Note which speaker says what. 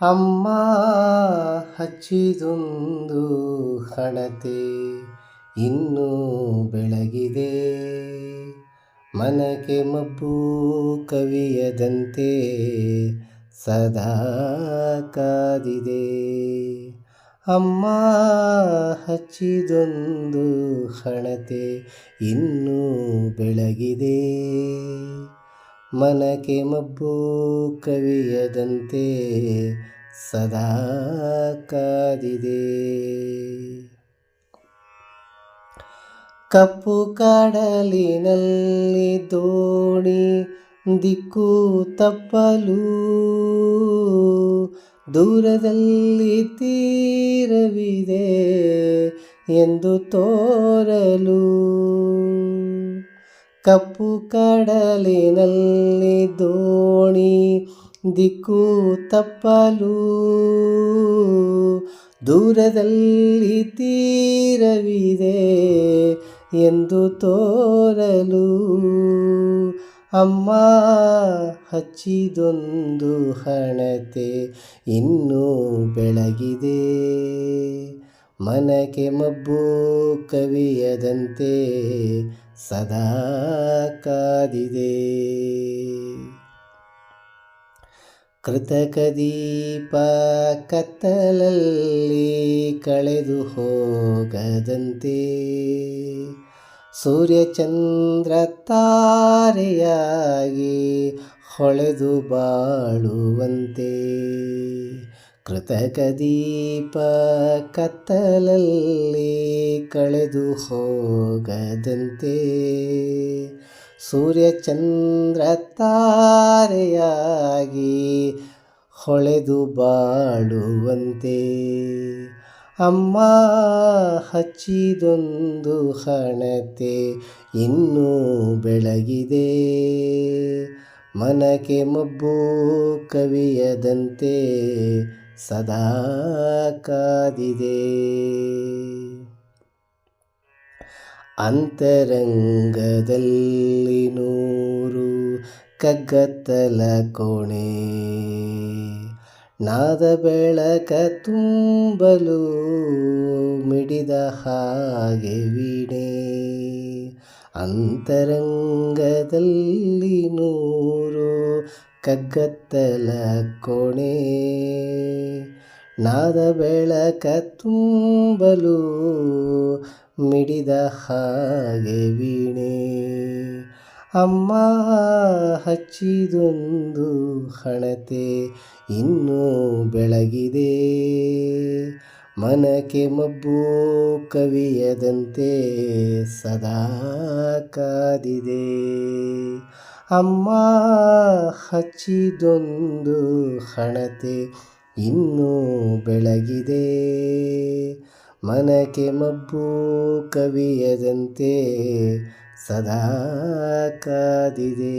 Speaker 1: ಅಮ್ಮ ಹಚ್ಚಿದೊಂದು ಹಣತೆ ಇನ್ನೂ ಬೆಳಗಿದೆ. ಮನಕೆ ಮಬ್ಬು ಕವಿಯದಂತೆ ಸದಾ ಕಾದಿದೆ. ಅಮ್ಮ ಹಚ್ಚಿದೊಂದು ಹಣತೆ ಇನ್ನೂ ಬೆಳಗಿದೆ. ಮನಕ್ಕೆ ಮಬ್ಬು ಕವಿಯದಂತೆ ಸದಾ ಕಾದಿದೆ. ಕಪ್ಪು ಕಾಡಲಿನಲ್ಲಿ ದೋಣಿ ದಿಕ್ಕು ತಪ್ಪಲು ದೂರದಲ್ಲಿ ತೀರವಿದೆ ಎಂದು ತೋರಲು ಕಪ್ಪು ಕಡಲಿನಲ್ಲಿ ದೋಣಿ ದಿಕ್ಕು ತಪ್ಪಲು. ದೂರದಲ್ಲಿ ತೀರವಿದೆ ಎಂದು ತೋರಲು. ಅಮ್ಮ ಹಚ್ಚಿದೊಂದು ಹಣತೆ ಇನ್ನೂ ಬೆಳಗಿದೆ. ಮನಕೆ ಮಬ್ಬು ಕವಿಯದಂತೆ ಸದಾ ಕಾದಿದೆ ಕೃತಕ ದೀಪ ಕತ್ತಲಲ್ಲಿ ಕಳೆದು ಹೋಗದಂತೆ ಸೂರ್ಯಚಂದ್ರ ತಾರೆಯಾಗಿ ಹೊಳೆದು ಬಾಳುವಂತೆ ಕೃತಕ ದೀಪ ಕತ್ತಲಲ್ಲಿ ಕಳೆದು ಹೋಗದಂತೆ. ಸೂರ್ಯಚಂದ್ರ ತಾರೆಯಾಗಿ ಹೊಳೆದು ಬಾಳುವಂತೆ. ಅಮ್ಮ ಹಚ್ಚಿದೊಂದು ಹಣತೆ ಇನ್ನೂ ಬೆಳಗಿದೆ. ಮನಕ್ಕೆ ಮಬ್ಬು ಕವಿಯದಂತೆ ಸದಾ ಕಾದಿದೆ. ಅಂತರಂಗದಲ್ಲಿ ನೂರು ಕಗ್ಗತ್ತಲ ಕೋಣೆ. ನಾದ ಬೆಳಕ ತುಂಬಲು ಮಿಡಿದ ಹಾಗೆ ವೀಣೆ. ಅಂತರಂಗದಲ್ಲಿ ನೂರು ಕಗ್ಗತ್ತಲ ಕೋಣೆ. ನಾದ ಬೆಳಕ ತುಂಬಲು ಮಿಡಿದ ಹಾಗೆ ವೀಣೆ. ಅಮ್ಮ ಹಚ್ಚಿದೊಂದು ಹಣತೆ ಇನ್ನೂ ಬೆಳಗಿದೆ. ಮನಕ್ಕೆ ಮಬ್ಬು ಕವಿಯದಂತೆ ಸದಾ ಕಾದಿದೆ. ಅಮ್ಮ ಹಚ್ಚಿದೊಂದು ಹಣತೆ ಇನ್ನೂ ಬೆಳಗಿದೆ. ಮನಕ್ಕೆ ಮಬ್ಬು ಕವಿಯದಂತೆ ಸದಾ ಕಾದಿದೆ.